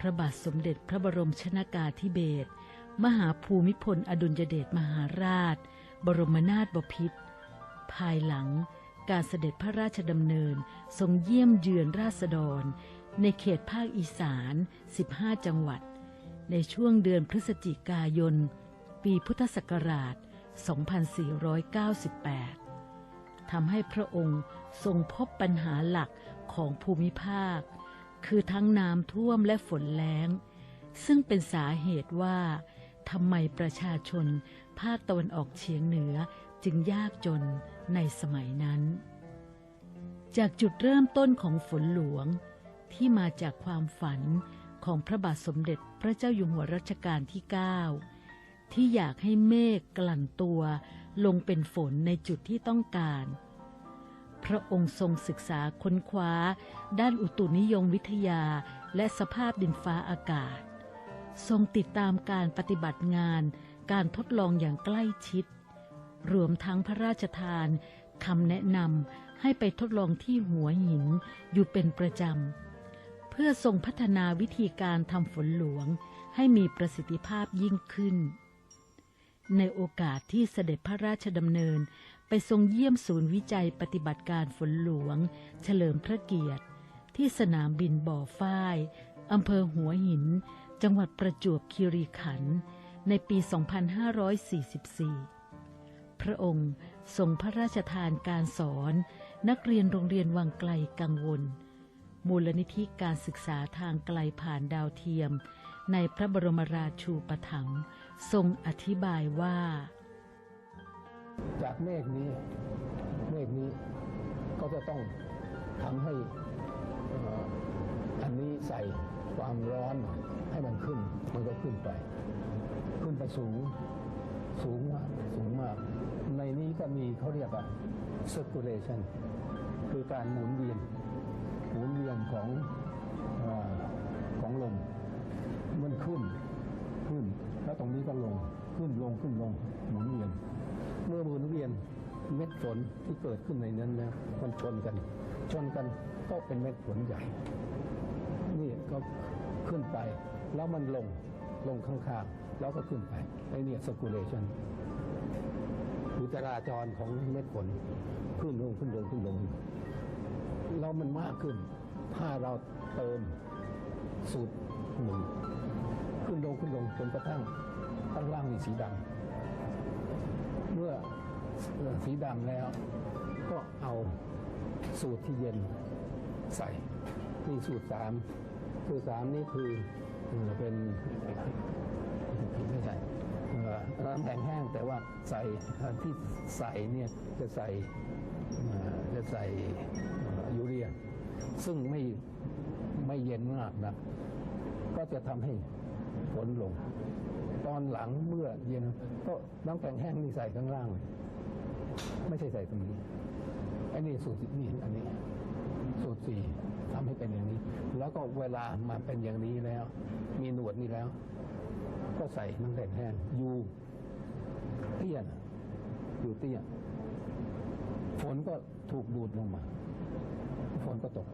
พระบาทสมเด็จพระบรมชนากาธิเบศรมหาภูมิพลอดุลยเดชมหาราช บรมนาถบพิตรภายหลังการเสด็จพระราชดำเนินทรงเยี่ยมเยือนราษฎร ในเขตภาคอีสาน 15 จังหวัด ในช่วงเดือนพฤศจิกายน ปีพุทธศักราช 2498 ทำให้พระองค์ทรงพบปัญหาหลักของภูมิภาค คือทั้งน้ำท่วมและฝนแล้ง ซึ่งเป็นสาเหตุว่าทำไมประชาชนภาคตะวันออกเฉียงเหนือจึงยากจนในสมัยนั้น จากจุดเริ่มต้นของฝนหลวงที่มาจากความฝันของพระบาทสมเด็จพระเจ้าอยู่หัวรัชกาลที่ 9 ที่อยากให้เมฆกลั่นตัวลงเป็นฝนในจุดที่ต้องการ พระองค์ทรงศึกษาค้นคว้า ด้านอุตุนิยมวิทยาและสภาพดินฟ้าอากาศ ทรงติดตามการปฏิบัติงาน การทดลองอย่างใกล้ชิด รวมทั้งพระราชทานคำแนะนำให้ไปทดลองที่หัวหินอยู่เป็นประจำ เพื่อทรงพัฒนาวิธีการทำฝนหลวงให้มีประสิทธิภาพยิ่งขึ้น ในโอกาสที่เสด็จพระราชดำเนิน ไปทรงเยี่ยมศูนย์วิจัยปฏิบัติการฝนหลวง เฉลิมพระเกียรติ ที่สนามบินบ่อฝ้ายอำเภอหัวหิน จังหวัดประจวบคีรีขันธ์ในปี 2544 พระองค์ทรงพระราชทานการสอนนักเรียนโรงเรียนวังไกลกังวล มูลนิธิการศึกษาทางไกลผ่านดาวเทียม ในพระบรมราชูปถัมภ์ทรงอธิบายว่า จากเมฆนี้เมฆนี้ก็จะต้องทำให้อันนี้ใส่ความร้อนให้มันขึ้น มันก็ขึ้นไป ขึ้นไปสูงสูงมากสูงมาก ในนี้ก็มีเขาเรียกว่า circulation คือการหมุนเวียน หมุนเวียนของอของลม มันขึ้นขึ้น แล้วตรงนี้ก็ลงขึ้นลงขึ้นลงหมุน ดฝนที่เกิดขึ้นในนั้นแล้วมันชนกัน ชนกันก็เป็นเม็ดฝนใหญ่ นี่ก็ขึ้นไป แล้วมันลงลงข้างๆแล้วก็ขึ้นไปไอ้เนี่ย circulation คือจราจรของเม็ดฝนขึ้นลงขึ้นลงขึ้นลงแล้วมันมากขึ้น ถ้าเราเติมสูตรหนึ่งขึ้นลงขึ้นลงจนกระทั่งข้างล่างมีสีดำ สีดำแล้ว ก็เอาสูตรที่เย็นใส่นี่สูตรสามสูตรสามนี่คือเป็นไม่ใช่น้ำแข็งแห้งแต่ว่าใส่ที่ใส่เนี่ยจะใส่จะใส่ยูเรีย ซึ่งไม่ไม่เย็นมากนะก็จะทำให้ฝนลง ตอนหลังเมื่อเย็นก็น้ำแข็งแห้งนี่ใส่ข้างล่าง ไม่ใช่ใส่ตรงนี้อันนี้สูตรนี่อันนี้ สูตรสี่ทำให้เป็นอย่างนี้ แล้วก็เวลามาเป็นอย่างนี้แล้ว มีหนวดนี่แล้ว ก็ใส่น้ำแข็งแห้งยูเตี้ยนอยู่เตี้ยฝนก็ถูกดูดลงมา ฝนก็ตก